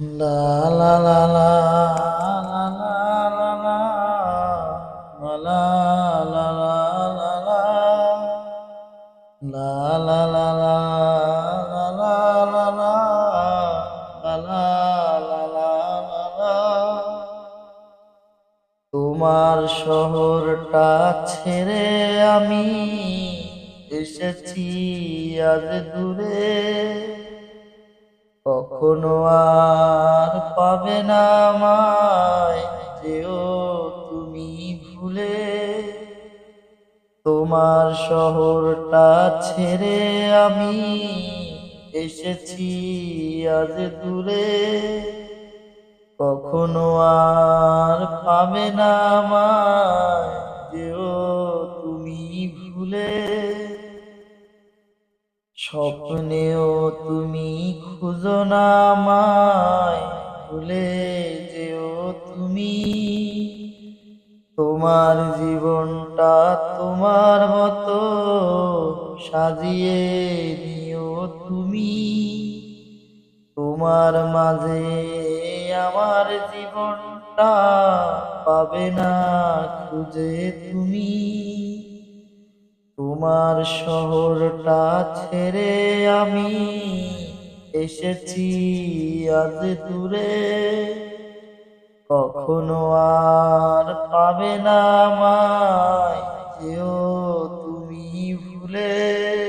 La la la la la la la la la la la la la La la la la তোমার শহরটা ছেড়ে আমি এসেছি আজ দূরে কখনো আর পাবে না আমায়, যেও তুমি ভুলে। তোমার শহরটা ছেড়ে আমি এসেছি আজ দূরে। কখনো আর পাবে না আমায়, যেও তুমি ভুলে। স্বপ্নেও তুমি খুঁজো না আমায়, ভুলে যেও তুমি। তোমার জীবনটা তোমার মতো সাজিয়ে নিও তুমি। তোমার মাঝে আমার জীবনটা পাবে না খুঁজে তুমি। তোমার শহরটা ছেড়ে আমি এসেছি আজ দূরে। কখনো আর পাবে না মায় যেও তুমি ভুলে।